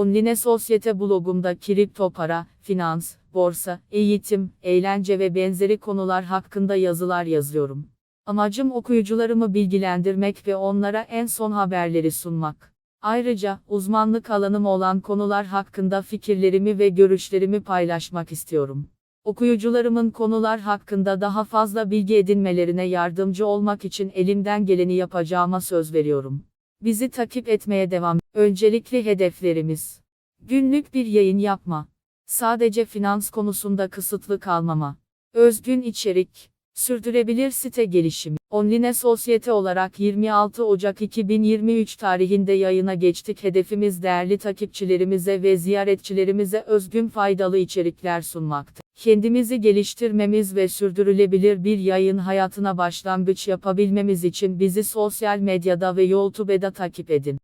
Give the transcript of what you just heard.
Online Sosyete blogumda kripto para, finans, borsa, eğitim, eğlence ve benzeri konular hakkında yazılar yazıyorum. Amacım okuyucularımı bilgilendirmek ve onlara en son haberleri sunmak. Ayrıca, uzmanlık alanım olan konular hakkında fikirlerimi ve görüşlerimi paylaşmak istiyorum. Okuyucularımın konular hakkında daha fazla bilgi edinmelerine yardımcı olmak için elimden geleni yapacağıma söz veriyorum. Bizi takip etmeye devam. Öncelikli hedeflerimiz. Günlük bir yayın yapma. Sadece finans konusunda kısıtlı kalmama. Özgün içerik. Sürdürebilir site gelişimi. Online Sosyete olarak 26 Ocak 2023 tarihinde yayına geçtik. Hedefimiz değerli takipçilerimize ve ziyaretçilerimize özgün faydalı içerikler sunmaktı. Kendimizi geliştirmemiz ve sürdürülebilir bir yayın hayatına başlangıç yapabilmemiz için bizi sosyal medyada ve YouTube'da takip edin.